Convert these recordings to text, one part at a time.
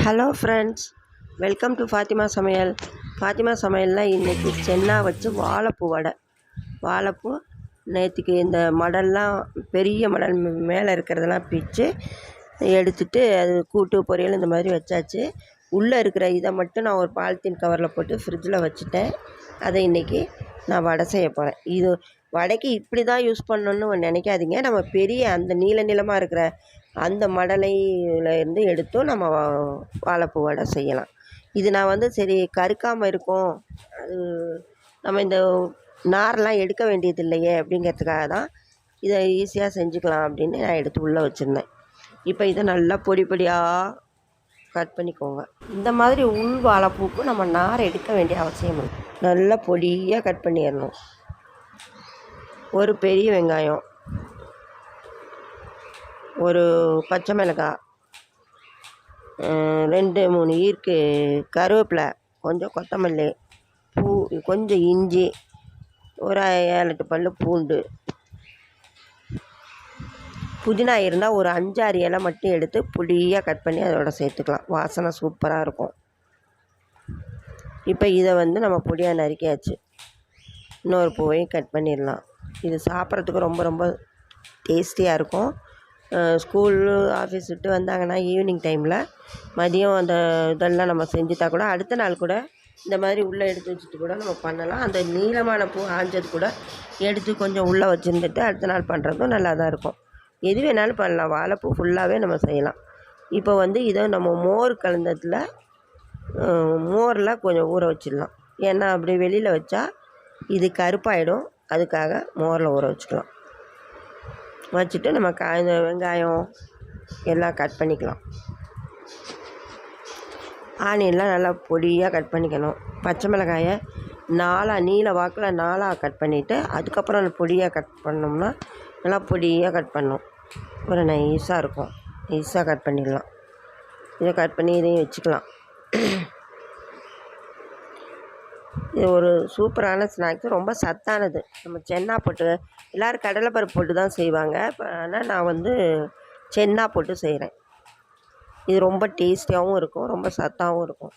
Hello friends welcome to Fathima சமையல் ஃபாத்திமா சமையலில் இன்றைக்கி சென்னா வச்சு வாழைப்பூ வடை. வாழைப்பூ நேற்றுக்கு இந்த மடல்லாம் பெரிய மடல் மேலே இருக்கிறதெல்லாம் பிச்சு எடுத்துட்டு அது கூட்டு பொரியல் இந்த மாதிரி வச்சாச்சு. உள்ளே இருக்கிற இதை மட்டும் நான் ஒரு பாலித்தீன் கவரில் போட்டு ஃப்ரிட்ஜில் வச்சுட்டேன். அதை இன்றைக்கி நான் வடை செய்ய போகிறேன் இது வடைக்கு இப்படி தான் யூஸ் பண்ணணுன்னு நினைக்காதீங்க. நம்ம பெரிய அந்த நீள நீளமாக இருக்கிற அந்த மடலையில இருந்து எடுத்தும் நம்ம வா- வாழைப்பூ வடை செய்யலாம். இது நான் வந்து சரி கருக்காமல் இருக்கும். அது நம்ம இந்த நாரெலாம் எடுக்க வேண்டியது இல்லையே அப்படிங்கிறதுக்காக தான் இதை ஈஸியாக செஞ்சுக்கலாம் அப்படின்னு நான் எடுத்து உள்ளே வச்சுருந்தேன். இப்போ இதை நல்லா பொடி பொடியாக கட் பண்ணிக்கோங்க. இந்த மாதிரி உள் வாழைப்பூக்கு நம்ம நார் எடுக்க வேண்டிய அவசியம் இல்லை. நல்லா பொடியாக கட் பண்ணிடணும். ஒரு பெரிய வெங்காயம். ஒரு பச்சை மிளகாய் ரெண்டு மூணு ஈர்க்கு கருவேப்பிலை கொஞ்சம் கொத்தமல்லி பூ கொஞ்சம் இஞ்சி ஒரு ஏழு எட்டு பல் பூண்டு. புதினா இருந்தால் ஒரு அஞ்சாறு இலை மட்டும் எடுத்து புளியாக கட் பண்ணி அதோட சேர்த்துக்கலாம். வாசனை சூப்பராக இருக்கும். இப்போ இதை வந்து நம்ம பொடியாக நறுக்கியாச்சு. இன்னொரு பூவையும் கட் பண்ணிடலாம். இது சாப்பிட்றதுக்கு ரொம்ப ரொம்ப டேஸ்டியாக இருக்கும். ஸ்கூல் ஆஃபீஸ் விட்டு வந்தாங்கன்னா ஈவினிங் டைமில் மதியம் அந்த இதெல்லாம் நம்ம செஞ்சுட்டா கூட அடுத்த நாள் கூட இந்த மாதிரி உள்ளே எடுத்து வச்சுட்டு கூட நம்ம பண்ணலாம். அந்த நீளமான பூ ஆஞ்சது கூட எடுத்து கொஞ்சம் உள்ளே வச்சுருந்துட்டு அடுத்த நாள் பண்ணுறதும் நல்லா தான் இருக்கும். எது வேணாலும் பண்ணலாம். வாழைப்பூ ஃபுல்லாகவே நம்ம செய்யலாம். இப்போ வந்து இதை நம்ம மோர் கலந்ததில் மோரில் கொஞ்சம் ஊற வச்சிடலாம். ஏன்னா அப்படி வெளியில் வச்சா இது கருப்பாயிடும். அதுக்காக மோரில் ஊற வச்சுக்கலாம். வச்சுட்டு நம்ம காய் வெங்காயம் எல்லாம் கட் பண்ணிக்கலாம். ஆனியன்லாம் நல்லா பொடியாக கட் பண்ணிக்கணும். பச்சை மிளகாயை நாலாக நீல வாக்கில் நாலாக கட் பண்ணிவிட்டு அதுக்கப்புறம் அந்த பொடியாக கட் பண்ணோம்னா நல்லா பொடியாக கட் பண்ணணும் ஒரு நைஸாக இருக்கும். நைஸாக கட் பண்ணிடலாம். இதை கட் பண்ணி இதையும் வச்சுக்கலாம். இது ஒரு சூப்பரான ஸ்நாக்ஸ் ரொம்ப சத்தானது. நம்ம சென்னா போட்டு எல்லோரும் கடலைப்பருப்பு போட்டு தான் செய்வாங்க. இப்போ ஆனால் நான் வந்து சென்னா போட்டு செய்கிறேன் இது ரொம்ப டேஸ்டியாகவும் இருக்கும் ரொம்ப சத்தாகவும் இருக்கும்.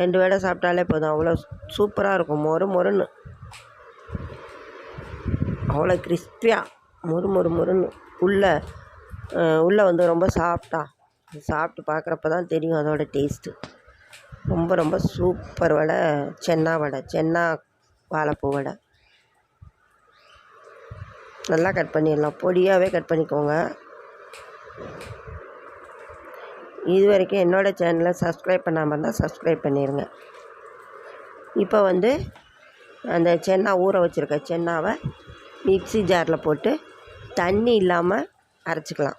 ரெண்டு வேளை சாப்பிட்டாலே போதும். அவ்வளோ சூப்பராக இருக்கும். மொறு மொறுன்னு. அவ்வளோ கிறிஸ்பியாக மொறு மொறு மொறுன்னு. உள்ளே உள்ளே வந்து ரொம்ப சாஃப்டாக சாப்பிட்டு பார்க்குறப்ப தான் தெரியும் அதோட டேஸ்ட்டு ரொம்ப ரொம்ப சூப்பர் வடை. சென்னா வடை. சென்னா வாழைப்பூ வடை. நல்லா கட் பண்ணிடலாம். பொடியாகவே கட் பண்ணிக்கோங்க. இது வரைக்கும் என்னோடய சேனலை சப்ஸ்கிரைப் பண்ணாமல் இருந்தால் சப்ஸ்கிரைப் பண்ணிடுங்க இப்போ வந்து அந்த சென்னா ஊற வச்சுருக்க சென்னாவை மிக்சி ஜாரில் போட்டு தண்ணி இல்லாமல் அரைச்சிக்கலாம்.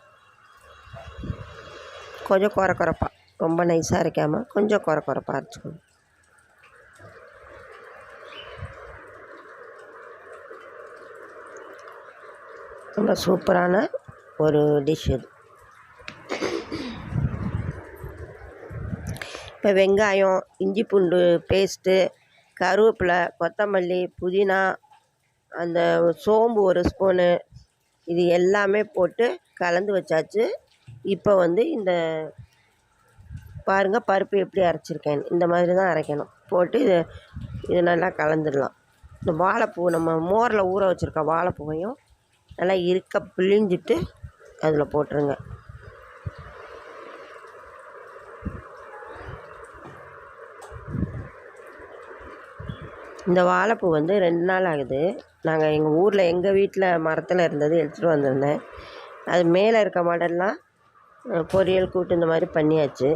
கொஞ்சம் குறை குறைப்பாக ரொம்ப நைஸாக அரைக்காமல் கொஞ்சம் குறை குறைப்பாக அரைச்சிக்கணும் ரொம்ப சூப்பரான ஒரு டிஷ் இது. இப்போ வெங்காயம் இஞ்சி பூண்டு பேஸ்ட்டு கருவேப்பிலை கொத்தமல்லி புதினா அந்த சோம்பு ஒரு ஸ்பூனு இது எல்லாமே போட்டு கலந்து வச்சாச்சு. இப்போ வந்து இந்த பாருங்கள் பருப்பு எப்படி அரைச்சிருக்கேன். இந்த மாதிரி தான் அரைக்கணும். போட்டு இது இது நல்லா கலந்துடலாம். இந்த வாழைப்பூ நம்ம மோரில் ஊற வச்சுருக்க வாழைப்பூவையும் நல்லா இருக்க பிழிஞ்சிட்டு அதில் போட்டுருங்க. இந்த வாழைப்பூ வந்து ரெண்டு நாள் ஆகுது. நாங்கள் எங்கள் ஊரில் எங்கள் வீட்டில் மரத்தில் இருந்தது எடுத்துகிட்டு வந்திருந்தேன். அது மேலே இருக்க மாடல்லாம் பொரியல் கூட்டு இந்த மாதிரி பண்ணியாச்சு.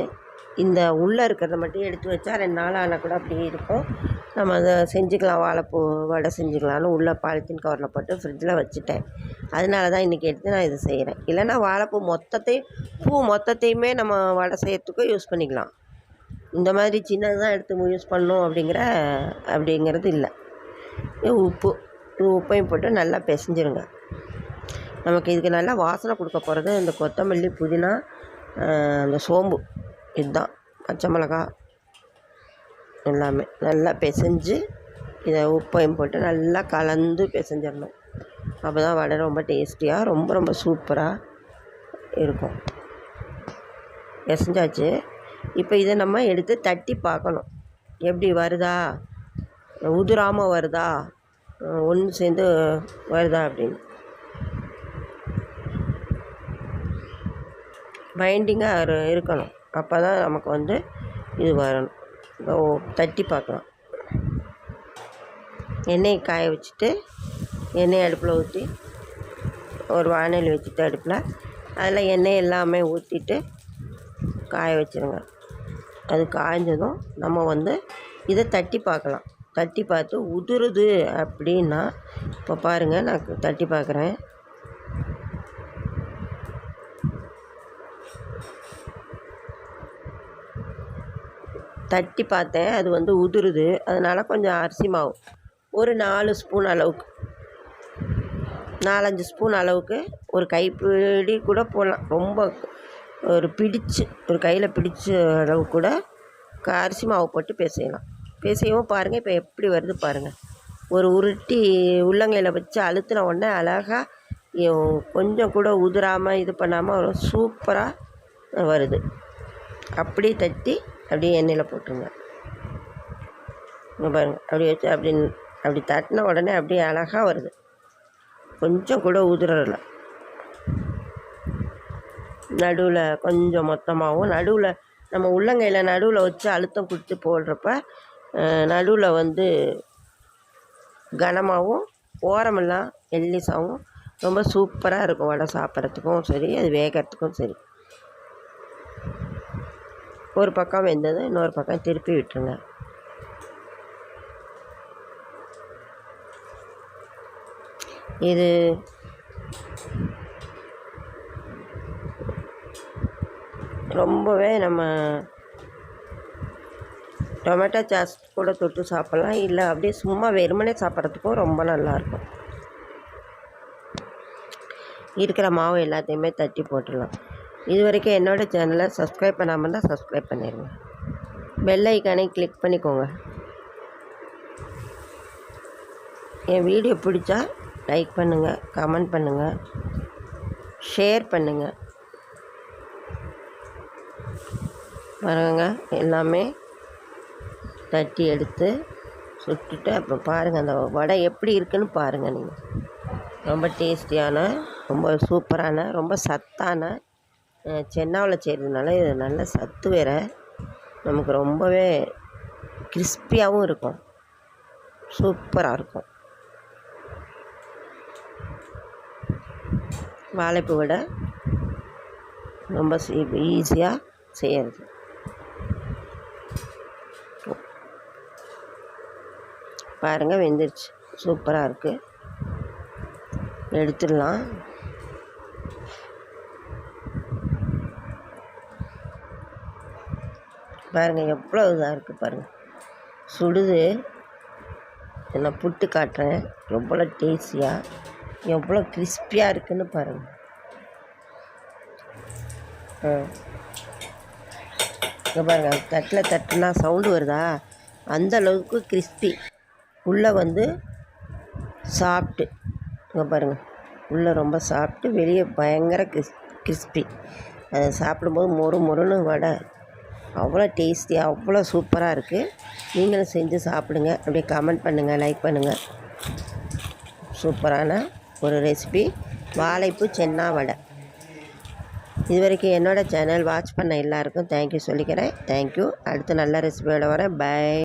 இந்த உள்ளே இருக்கிறத மட்டும் எடுத்து வச்சா ரெண்டு நாள் ஆனால் கூட அப்படியே இருக்கும். நம்ம அதை செஞ்சுக்கலாம் வாழைப்பூ வடை செஞ்சுக்கலாம்னு உள்ளே பாலித்தீன் கவரில் போட்டு ஃப்ரிட்ஜில் வச்சுட்டேன். அதனால தான் இன்றைக்கி எடுத்து நான் இதை செய்கிறேன் இல்லைன்னா வாழைப்பூ மொத்தத்தையும் பூ மொத்தத்தையுமே நம்ம வடை செய்யறதுக்கும் யூஸ் பண்ணிக்கலாம். இந்த மாதிரி சின்னது தான் எடுத்து யூஸ் பண்ணணும் அப்படிங்கிற அப்படிங்கிறது இல்லை. உப்பு உப்பையும் போட்டு நல்லா பிசைஞ்சிருங்க. நமக்கு இதுக்கு நல்லா வாசனை கொடுக்க போகிறது இந்த கொத்தமல்லி புதினா அந்த சோம்பு. இதுதான். பச்சை மிளகா எல்லாமே நல்லா பிசைஞ்சு இதை உப்பையும் போட்டு நல்லா கலந்து பிசைஞ்சிடணும். அப்போ தான் வடை ரொம்ப டேஸ்டியாக ரொம்ப ரொம்ப சூப்பராக இருக்கும். பிசைஞ்சாச்சு. இப்போ இதை நம்ம எடுத்து தட்டி பார்க்கணும். எப்படி வருதா? உதிராமல் வருதா? ஒன்று சேர்ந்து வருதா அப்படின்னு. பைண்டிங்காக இருக்கணும். அப்போ தான் நமக்கு வந்து இது வரணும். தட்டி பார்க்கலாம். எண்ணெய் காய வச்சுட்டு எண்ணெய் அடுப்பில் ஊற்றி ஒரு வானல் வச்சுட்டு அடுப்பில் அதில் எண்ணெய் எல்லாமே ஊற்றிட்டு காய வச்சுருங்க. அது காய்ஞ்சதும் நம்ம வந்து இதை தட்டி பார்க்கலாம். தட்டி பார்த்து உதிருது அப்படின்னா இப்போ பாருங்கள் நான் தட்டி பார்க்குறேன். தட்டி பார்த்தேன். அது வந்து உதிருது. அதனால் கொஞ்சம் அரிசி மாவு. ஒரு நாலு ஸ்பூன் அளவுக்கு. நாலஞ்சு ஸ்பூன் அளவுக்கு ஒரு கைப்பிடி கூட போடலாம். ரொம்ப ஒரு பிடிச்சு ஒரு கையில் பிடிச்ச அளவு கூட அரிசி மாவு போட்டு பிசையலாம் பிசையவும் பாருங்கள் இப்போ எப்படி வருது பாருங்கள் ஒரு உருட்டி உள்ளங்கையில் வச்சு அழுத்தின உடனே அழகாக கொஞ்சம் கூட உதிராமல் இது பண்ணாமல் சூப்பராக வருது. அப்படியே தட்டி அப்படியே எண்ணெயில் போட்டுருங்க. பாருங்கள் பாருங்க. அப்படி வச்சு அப்படி அப்படி தட்டின உடனே அப்படியே அழகாக வருது. கொஞ்சம் கூட உதிரலை. நடுவில் கொஞ்சம் மொத்தமாகவும் நடுவில் நம்ம உள்ளங்கையில் நடுவில் வச்சு அழுத்தம் கொடுத்து போடுறப்ப நடுவில் வந்து கனமாகவும் ஓரமெல்லாம் எல்லிஸாகவும் ரொம்ப சூப்பராக இருக்கும். வடை சாப்பிட்றதுக்கும் சரி அது வேகிறதுக்கும் சரி. ஒரு பக்கம் வெந்தது இன்னொரு பக்கம் திருப்பி விட்டுருங்க. இது ரொம்பவே நம்ம டொமேட்டோ சாஸ் கூட தொட்டு சாப்பிட்லாம். இல்லை அப்படியே சும்மா வெறுமனே சாப்பிட்றதுக்கும் ரொம்ப நல்லாயிருக்கும். இருக்கிற மாவு எல்லாத்தையுமே தட்டி போட்டுடலாம். இது வரைக்கும் என்னோடய சேனலை சப்ஸ்கிரைப் பண்ணாமல் இருந்தால் சப்ஸ்கிரைப் பண்ணிடுங்க பெல் ஐக்கானை கிளிக் பண்ணிக்கோங்க. என் வீடியோ பிடிச்சா லைக் பண்ணுங்கள் கமெண்ட் பண்ணுங்கள் ஷேர் பண்ணுங்கள் பாருங்க எல்லாமே தட்டி எடுத்து சுட்டுட்டு அப்புறம் பாருங்கள் அந்த வடை எப்படி இருக்குன்னு பாருங்கள் நீங்கள் ரொம்ப டேஸ்டியான ரொம்ப சூப்பரான ரொம்ப சத்தான சென்னாவில் செய்கிறதுனால இது நல்ல சத்து வேற. நமக்கு ரொம்பவே கிறிஸ்பியாகவும் இருக்கும். சூப்பராக இருக்கும். வாழைப்பூ வடை ரொம்ப ஈஸியாக செய்யறது. பாருங்கள் வெந்துருச்சு. சூப்பராக இருக்குது எடுத்துடலாம். பாருங்கள் எவ்வளோ இதாக இருக்குது பாருங்கள் சுடுது. நான் புட்டு காட்டுறேன். எவ்வளோ டேஸ்டியாக எவ்வளோ கிறிஸ்பியாக இருக்குதுன்னு பாருங்கள் ஆ. இங்கே பாருங்கள் தட்டில் தட்டுனா சவுண்டு வருதா? அந்த அளவுக்கு கிறிஸ்பி. உள்ளே வந்து சாப்பிட்டு இங்கே பாருங்கள் உள்ளே ரொம்ப சாப்பிட்டு வெளியே பயங்கர கிறிஸ் கிறிஸ்பி. அதை சாப்பிடும்போது மொறு மொறுன்னு வடை. அவ்வளோ டேஸ்டியாக அவ்வளோ சூப்பராக இருக்குது நீங்களும் செஞ்சு சாப்பிடுங்க. அப்படியே கமெண்ட் பண்ணுங்கள் லைக் பண்ணுங்கள் சூப்பரான ஒரு ரெசிபி வாழைப்பூ சென்னா வடை. இது வரைக்கும் என்னோடய சேனல் வாட்ச் பண்ண எல்லாருக்கும் தேங்க்யூ சொல்லிக்கிறேன். தேங்க்யூ அடுத்து நல்ல ரெசிபியோட வரேன். பை